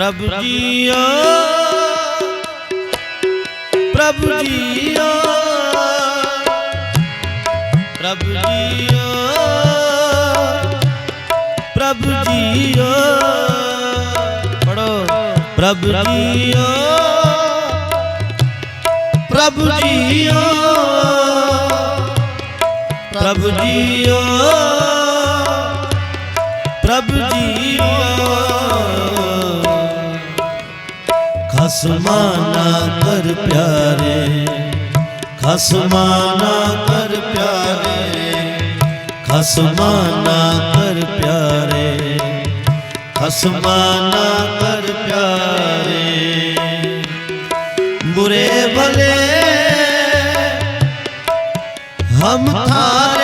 ਪ੍ਰਭ ਜੀਓ। ਪ੍ਰਭ ਜੀਓ। ਪ੍ਰਭ ਜੀਓ। ਪ੍ਰਭ ਜੀਓ। ਪੜੋ ਪ੍ਰਭ ਜੀਓ। ਪ੍ਰਭ ਜੀਓ। ਪ੍ਰਭ ਜੀਓ। ਪ੍ਰਭ ਜੀਓ। ਖਸਮਾਨਾ ਕਰ ਪਿਆਰੇ, ਖਸਮਾਨਾ ਕਰ ਪਿਆਰੇ, ਖਸਮਾਨਾ ਕਰ ਪਿਆਰੇ, ਖਸਮਾਨਾ ਕਰ ਪਿਆਰੇ। ਬੁਰੇ ਭਲੇ, ਹਮ ਥਾਰੇ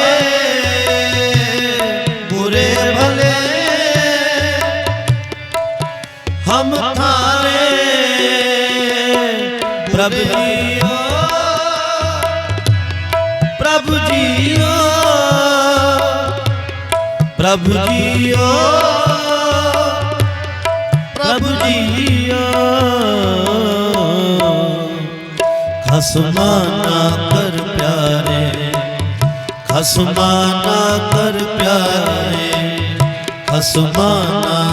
ਪ੍ਰਭ ਜੀਓ। ਪ੍ਰਭ ਜੀਓ। ਪ੍ਰਭ ਜੀਓ। ਪ੍ਰਭ ਜੀਓ। ਖਸਮਾ ਨਾ ਕਰ ਪਿਆਰੇ। ਖਸਮਾ ਨਾ ਕਰ ਪਿਆਰੇ। ਖਸਮਾ ਨਾ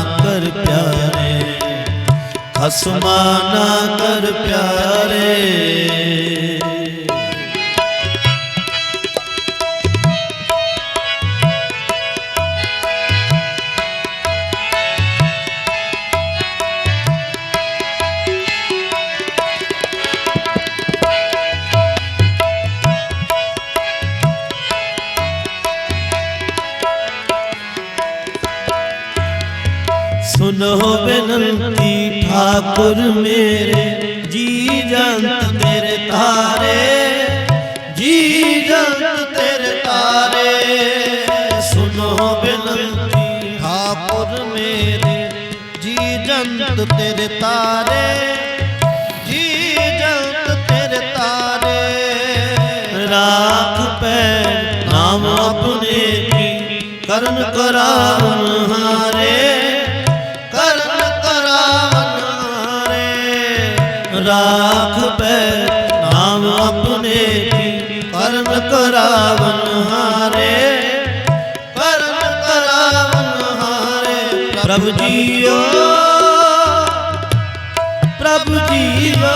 ਖਸਮਾ ਨਾ ਕਰ ਪਿਆਰੇ। ਸੁਨੋ ਬੇਨੰਤੀ ਠਾਕੁਰ ਮੇਰੇ, ਜੀ ਜੰਤ ਤੇਰੇ ਤਾਰੇ, ਜੀ ਜੰਤ ਤੇਰੇ ਤਾਰੇ। ਸੁਨੋ ਬੇਨੰਤੀ ਠਾਕੁਰ ਮੇਰੇ, ਜੀ ਜੰਤ ਤੇਰੇ ਤਾਰੇ, ਜੀ ਜੰਤ ਤੇਰੇ ਤਾਰੇ। ਰਾਖ ਪੈ ਨਾਮ ਆਪਣੇ ਕੀ, ਕਰਨ ਕਰਾਵਨ ਹਾਰੇ। ਰਾਖ ਪੈ, ਨਾਮ ਆਪਣੇ ਕੀ ਕਰਨ ਕਰਾਵਨ ਹਾਰੇ। ਕਰਨ ਕਰਾਵਨ ਹਾਰੇ, ਪ੍ਰਭ ਜੀਓ। ਪ੍ਰਭ ਜੀਓ।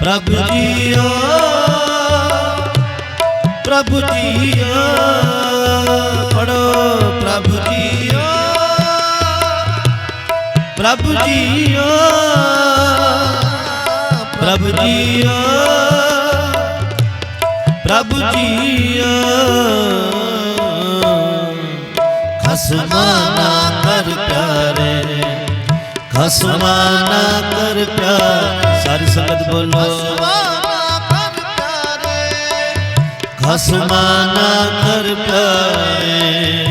ਪ੍ਰਭ ਜੀਓ। ਪ੍ਰਭ ਜੀਓ। ਪ੍ਰਭ ਜੀਓ ਪ੍ਰਭ ਜੀਓ ਪ੍ਰਭ ਜੀਓ। ਖਸਮਾ ਨਾ ਕਰ ਪਿਆਰੇ ਖਸਮਾ ਨਾ ਕਰ ਪਿਆਰ। ਸਾਰੀ ਸੰਗਤ ਬੋਲੋ। ਖਸਮਾ ਨਾ ਕਰ ਪਿਆਰੇ।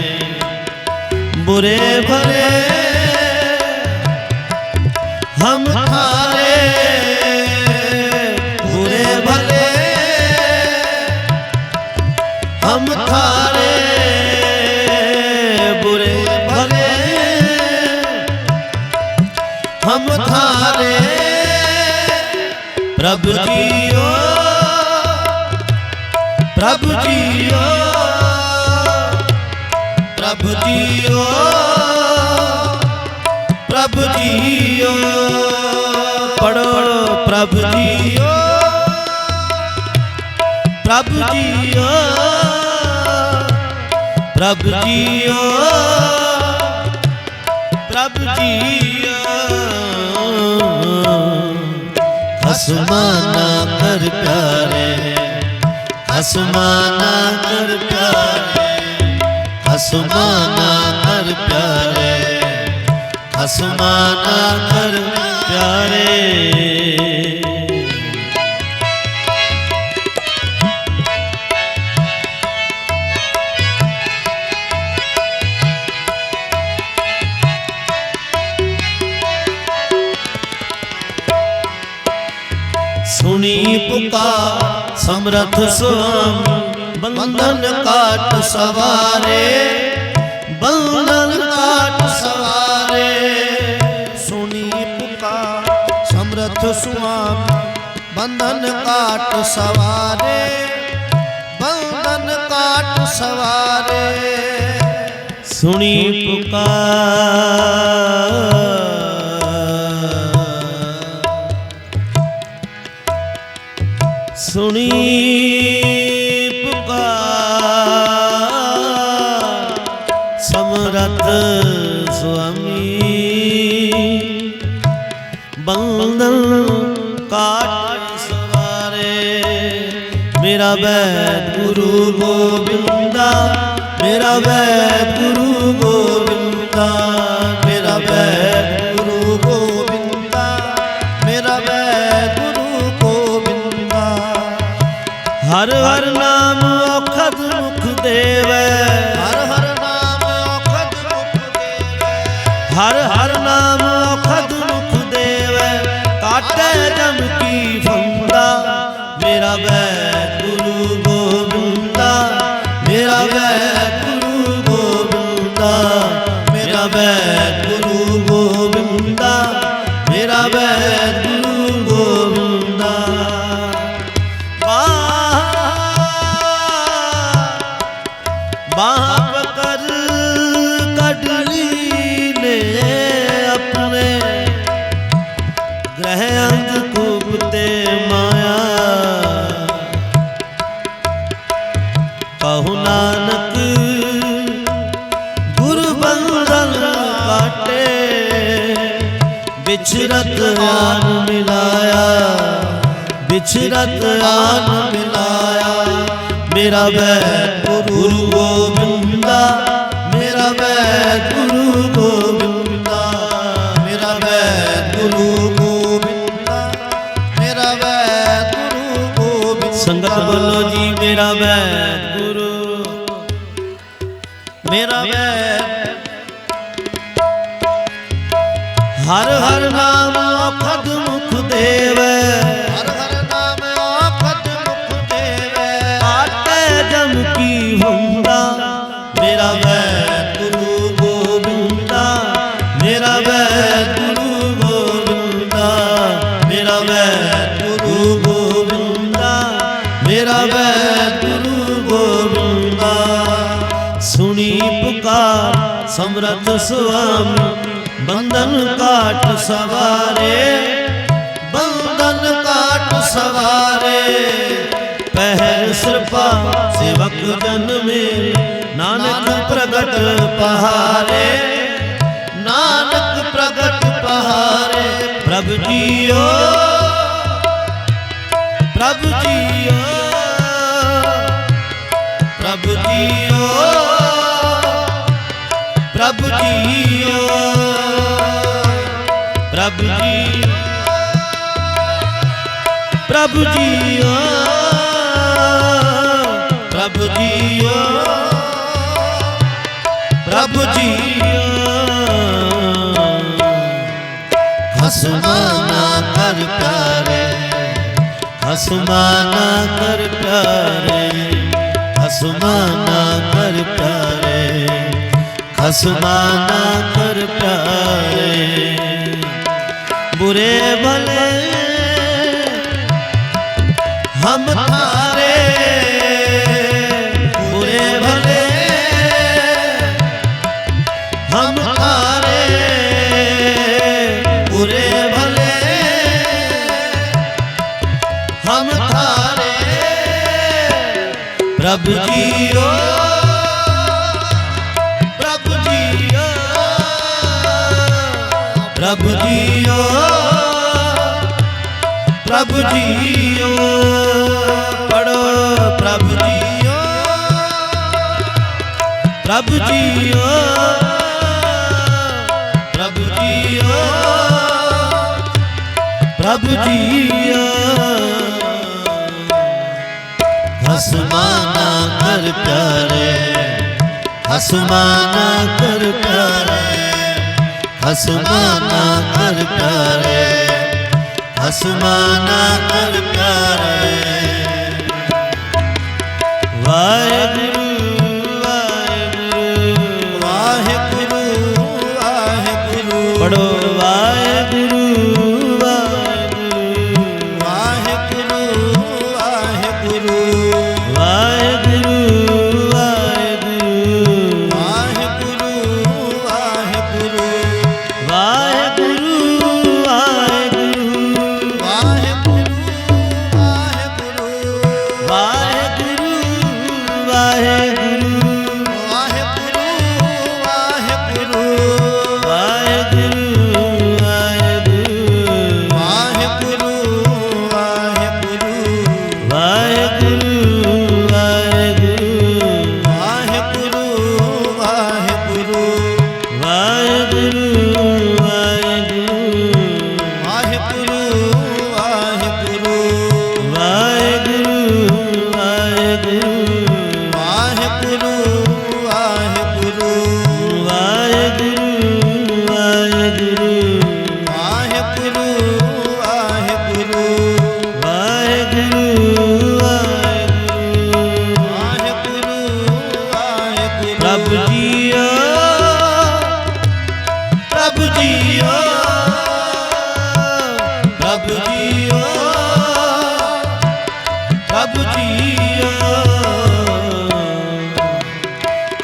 ਬੁਰੇ ਭਲੇ ਹਮ ਥਾਰੇ ਬੁਰੇ ਭਲੇ ਹਮ ਥਾਰੇ ਬੁਰੇ ਭਲੇ ਹਮ ਥਾਰੇ ਪ੍ਰਭ ਜੀਓ ਪ੍ਰਭ ਜੀਓ ਪ੍ਰਭ ਜੀਓ ਪ੍ਰਭ ਜੀਓ ਪੜੋ ਪ੍ਰਭ ਜੀਓ। ਪ੍ਰਭ ਜੀਓ ਪ੍ਰਭ ਜੀਓ ਪ੍ਰਭ ਜੀਓ। ਖਸਮਾ ਨਾ ਕਰ ਪਿਆਰੇ ਖਸਮਾ ਨਾ ਕਰ ਪਿਆਰੇ ਖਸਮਾ ਕਰ ਪਿਆਰੇ। ਖਸਮਾ ਨਾ ਕਰ ਪਿਆਰੇ। ਸੁਣੀ ਪੁਕਾਰ ਸਮਰਥ ਸੁਆਮੀ ਬੰਧਨ ਕਾਟ ਸਵਾਰੇ ਬੰਧਨ ਕਾਟ ਸਵਾਰੇ। ਬੰਧਨ ਕਾਟ ਸਵਾਰੇ ਬੰਧਨ ਕਾਟ ਸਵਾਰੇ। ਸੁਣੀ ਪੁਕਾਰ। ਸੁਣੀ ਗੁਰੂ ਗੋਬਿੰਦਾ ਮੇਰਾ ਵੈ ਗੁਰੂ ਗੋਬਿੰਦਾ। ਬਾਪ ਕਰ ਕਡਲੀ ਨੇ ਆਪਣੇ। ਗ੍ਰਹਿ ਅੰਗ ਕੂਪ ਤੇ ਮਾਇਆ। ਕਹੂ ਨਾਨਕ ਗੁਰ ਬੰਦਨ ਕਾਟੇ ਵਿਛਰਤ ਆਨ ਮਿਲਾਇਆ। ਵਿਛਰਤ ਆਨ ਮਿਲਾਇਆ। ਮੇਰਾ ਵੈ ਗੁਰੂ ਗੋਬਿੰਦਾ ਮੇਰਾ ਵੈ ਗੁਰੂ ਗੋਬਿੰਦਾ ਮੇਰਾ ਵੈ ਗੁਰੂ ਗੋਬਿੰਦਾ ਮੇਰਾ ਵੈ ਗੁਰੂ ਗੋਬਿੰਦਾ। ਸੰਗਤ ਬੋਲੋ ਜੀ ਮੇਰਾ ਵੈ ਗੁਰੂ ਮੇਰਾ ਵੈ ਹਰ ਹਰ ਨਾਮ ਪੁਕਾਰ ਸੁਆਮੀ, ਬੰਧਨ ਕਾਟ ਸਵਾਰੇ, ਬੰਧਨ ਕਾਟ ਸਵਾਰੇ। ਪਹਿਰ ਸਿਰਪਾ ਸੇਵਕ ਜਨ ਮੇਰੇ ਨਾਨਕ ਪ੍ਰਗਟ ਪਹਾਰੇ। ਨਾਨਕ ਪ੍ਰਗਟ ਪਹਾਰੇ, ਪ੍ਰਭ ਜੀਓ। ਪ੍ਰਭ ਜੀਓ। ਪ੍ਰਭ ਜੀਓ। ਜੀਓ ਪ੍ਰਭ ਜੀ। ਪ੍ਰਭ ਜੀਓ। ਪ੍ਰਭ ਜੀਓ। ਪ੍ਰਭ ਜੀਓ। ਹਸਮਾਨਾ ਕਰ ਪਿਆਰੇ। ਹਸਮਾਨਾ ਕਰ ਪਿਆਰੇ। ਹਸਮਾਨਾ ਅਸਮਾਨਾ ਪਰ ਪਿਆਰੇ, ਬੁਰੇ ਭਲੇ, ਹਮ ਥਾਰੇ ਬੁਰੇ ਭਲੇ, ਹਮ ਥਾਰੇ ਬੁਰੇ ਭਲੇ, ਹਮ ਥਾਰੇ ਪ੍ਰਭ ਜੀਓ। ਪ੍ਰਭ ਜੀਓ ਪ੍ਰਭ ਜੀਓ, ਪੜੋ ਪ੍ਰਭ ਜੀਓ। ਪ੍ਰਭ ਜੀਓ ਪ੍ਰਭ ਜੀਓ ਪ੍ਰਭ ਜੀਓ। ਹਸਮਾਨਾ ਕਰ ਪਿਆਰੇ, ਹਸਮਾਨਾ ਕਰ ਪਿਆਰੇ। ਹਸਮਾਨਾ ਕਰ ਪਿਆਰੇ ਹਸਮਾਨਾ ਕਰ ਪਿਆਰੇ ਵਾਹਿਗੁਰੂ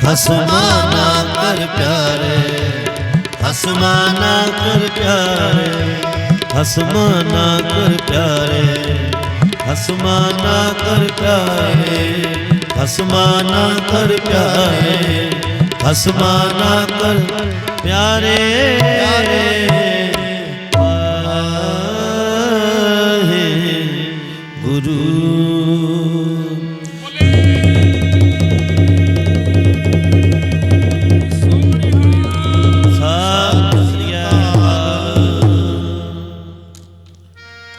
ਹਸਮਾ ਨਾ ਕਰ ਪਿਆਰੇ ਹਸਮਾ ਨਾ ਕਰ ਪਿਆਰੇ ਹਸਮਾ ਨਾ ਕਰ ਪਿਆਰੇ ਹਸਮਾ ਨਾ ਕਰ ਪਿਆਰੇ ਹਸਮਾ ਨਾ ਕਰ ਪਿਆਰੇ ਹਸਮਾ ਨਾ ਕਰ ਪਿਆਰੇ। Guru.